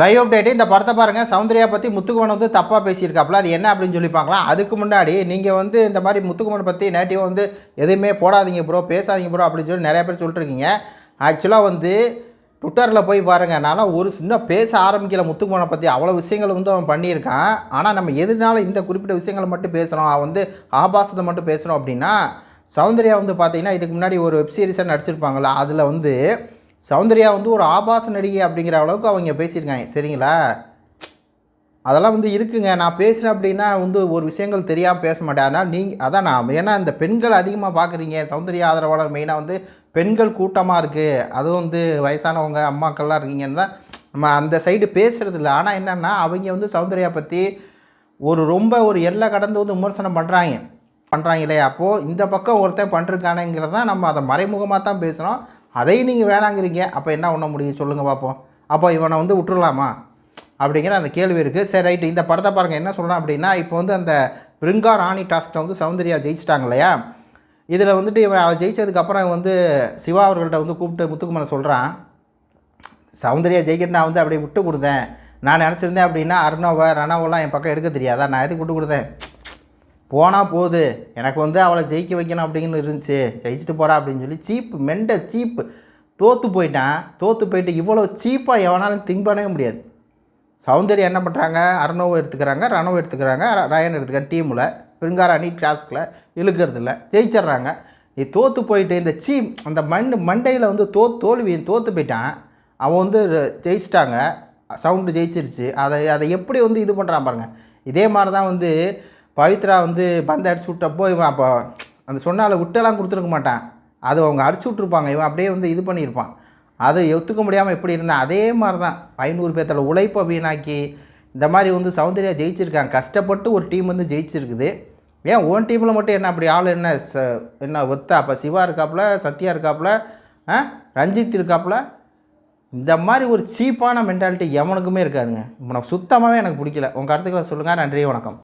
Live update இந்த படத்தை பாருங்கள் சௌந்தர்யா பற்றி முத்துக்குமன் வந்து தப்பாக பேசியிருக்காப்புல. அது என்ன அப்படின்னு சொல்லி பார்க்கலாம். அதுக்கு முன்னாடி நீங்கள் வந்து இந்த மாதிரி முத்துக்குமன் பற்றி நேட்டிவ் வந்து எதுவுமே போடாதீங்க ப்ரோ பேசாதீங்க ப்ரோ அப்படின்னு சொல்லி நிறைய பேர் சொல்லிட்டுருக்கீங்க. ஆக்சுவலாக வந்து ட்விட்டரில் போய் பாருங்கள் நானும் ஒரு சின்ன பேச ஆரம்பிக்கல முத்துக்குமனை பற்றி அவ்வளோ விஷயங்கள் வந்து அவன் பண்ணியிருக்கான். ஆனால் நம்ம எதுனால இந்த குறிப்பிட்ட விஷயங்களை மட்டும் பேசுகிறோம் அவன் வந்து ஆபாசத்தை மட்டும் பேசுகிறோம் அப்படின்னா சௌந்தர்யா வந்து பார்த்தீங்கன்னா இதுக்கு முன்னாடி ஒரு வெப்சீரிஸாக நடிச்சிருப்பாங்களா அதில் வந்து சௌந்தர்யா வந்து ஒரு ஆபாச நடிகை அப்படிங்கிற அளவுக்கு அவங்க பேசியிருக்காங்க. சரிங்களா? அதெல்லாம் வந்து இருக்குங்க. நான் பேசுகிறேன் அப்படின்னா வந்து ஒரு விஷயங்கள் தெரியாமல் பேச மாட்டேன். அதனால் நீங்கள் அதான் நான் ஏன்னா இந்த பெண்கள் அதிகமாக பார்க்குறீங்க சௌந்தரிய ஆதரவாளர் மெயினாக வந்து பெண்கள் கூட்டமாக இருக்குது அதுவும் வந்து வயசானவங்க அம்மாக்கள்லாம் இருக்கீங்கன்னு தான் நம்ம அந்த சைடு பேசுகிறது இல்லை ஆனால் என்னென்னா அவங்க வந்து சௌந்தர்யா பற்றி ஒரு ரொம்ப ஒரு எல்லை கடந்து வந்து விமர்சனம் பண்ணுறாங்க பண்ணுறாங்க இல்லையா அப்போது இந்த பக்கம் ஒருத்தன் பண்ணிருக்கானுங்கிறது தான் நம்ம அதை மறைமுகமாக தான் பேசுகிறோம் அதையும் நீங்கள் வேணாங்கிறீங்க. அப்போ என்ன பண்ண முடியும்? சொல்லுங்கள் பார்ப்போம் அப்போ இவனை வந்து விட்டுடலாமா அப்படிங்கிற அந்த கேள்வி இருக்குது சரி ரைட்டு. இந்த படத்தை பாருங்கள் என்ன சொல்கிறேன் அப்படின்னா இப்போ வந்து அந்த பிருங்கா ராணி டாஸ்கிட்ட வந்து சௌந்தர்யா ஜெயிச்சிட்டாங்க இல்லையா? இதில் வந்துட்டு இவன் அவள் ஜெயிச்சதுக்கப்புறம் வந்து சிவா அவர்கள்ட்ட வந்து கூப்பிட்டு முத்துக்குமரன் சொல்கிறான் சௌந்தர்யா ஜெயிக்கிட்டு நான் வந்து அப்படியே விட்டு கொடுத்தேன். நான் நினச்சிருந்தேன் அப்படின்னா அருணாவை ரணாவெல்லாம் என் பக்கம் எடுக்க தெரியாதா? நான் எதுக்கு விட்டு கொடுத்தேன்? போனால் போகுது எனக்கு வந்து அவளை ஜெயிக்க வைக்கணும் அப்படின்னு இருந்துச்சு. ஜெயிச்சுட்டு போகிறா அப்படின்னு சொல்லி சீப்பு மெண்ட சீப்பு தோற்று போயிட்டான். தோற்று போயிட்டு இவ்வளோ சீப்பாக எவனாலும் திங்க் பண்ணவே முடியாது. சௌந்தர்யா என்ன பண்ணுறாங்க அர்ணவை எடுத்துக்கிறாங்க ரணவை எடுத்துக்கிறாங்க ர- ரயன் எடுத்துக்கிறாங்க டீமில். பிருங்காராணி டாஸ்கில் இழுக்கிறது இல்லை ஜெயிச்சிட்றாங்க. நீ தோற்று போயிட்டு இந்த சீப் அந்த மண் மண்டையில் வந்து தோ தோல்வி தோற்று போயிட்டான். அவன் வந்து ஜெயிச்சிட்டாங்க. சவுண்டு ஜெயிச்சிருச்சு. அதை அதை எப்படி வந்து இது பண்ணுறான் பாருங்கள் இதே மாதிரி தான் வந்து பவித்ரா வந்து பந்தை அடிச்சு விட்டப்போ இவன் அப்போ அந்த சொன்னால விட்டெல்லாம் கொடுத்துருக்க மாட்டான். அது அவங்க அடிச்சு விட்ருப்பாங்க இவன் அப்படியே வந்து இது பண்ணியிருப்பான். அதை ஒத்துக்க முடியாமல் எப்படி இருந்தான் அதே மாதிரி தான் ஐநூறு பேர்த்தோட உழைப்பை வீணாக்கி இந்த மாதிரி வந்து சௌந்தர்யா ஜெயிச்சிருக்காங்க. கஷ்டப்பட்டு ஒரு டீம் வந்து ஜெயிச்சிருக்குது. ஏன் ஓன் டீமில் மட்டும் என்ன அப்படி ஆள் என்ன ச என்ன ஒத்தா? அப்போ சிவா இருக்காப்புல சத்யா இருக்காப்புல ஆ? ரஞ்சித் இருக்காப்புல? இந்த மாதிரி ஒரு சீப்பான மென்டாலிட்டி எவனுக்குமே இருக்காதுங்க. உனக்கு சுத்தமாகவே எனக்கு பிடிக்கல. உங்கள் கருத்துக்களை சொல்லுங்கள் நன்றி வணக்கம்.